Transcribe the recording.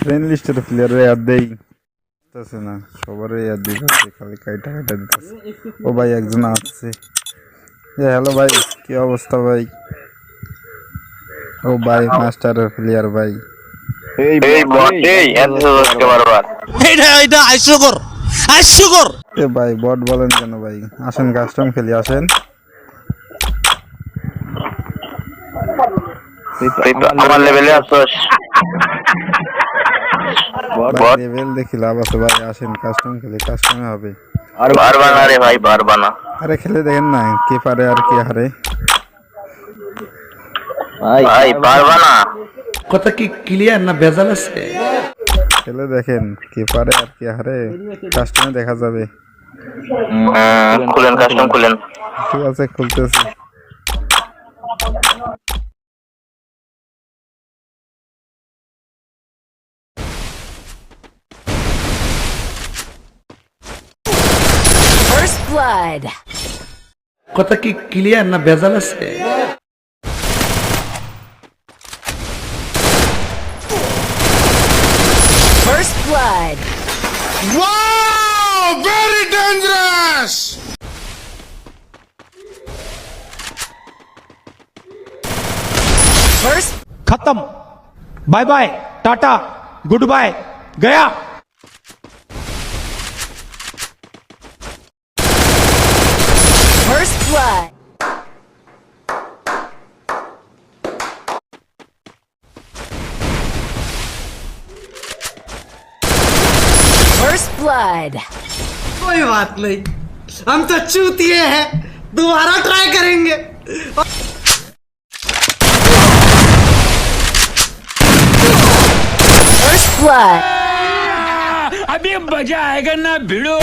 Friend লিস্টের প্লেয়ারে আর দেই। দিতেছে না সবারই আর দিতেছে খালি কাইটা কাইটা দিতেছে। ও ভাই একজন আসছে। হ্যালো ভাই কি অবস্থা ভাই? ও ভাই মাস্টারের প্লেয়ার ভাই। এই বটেই এত এটা এটা হাস্যকর হাস্যকর। এ ভাই বট বলেন কেন ভাই? আসেন কাস্টম খেলি আসেন। আমার লেভেলে আসছস ভাই লেভেল দেখি লাভ আছে ভাই আসেন কাস্টম খেলি কাস্টমে হবে। পারবা না রে ভাই পারবা না আরে খেলে দেখেন না কে পারে আর কে হারে। ভাই পারবা না কথা কি ক্লিয়ার না ভেজাল আছে? খেলে দেখেন কে পারে আর কে হারে। কাস্টমে দেখা যাবে। খুলেন কাস্টম খুলেন। ঠিক আছে খুলতেছি। blood. কথা কি ক্লিয়ার না ভেজাল আছে First blood. Wow! Very dangerous! First खत्म bye bye tata good bye गया first blood. First blood. कोई बात नहीं हम तो चूतिए हैं दोबारा ट्राई करेंगे First blood. अभी मज़ा आएगा ना भिड़ो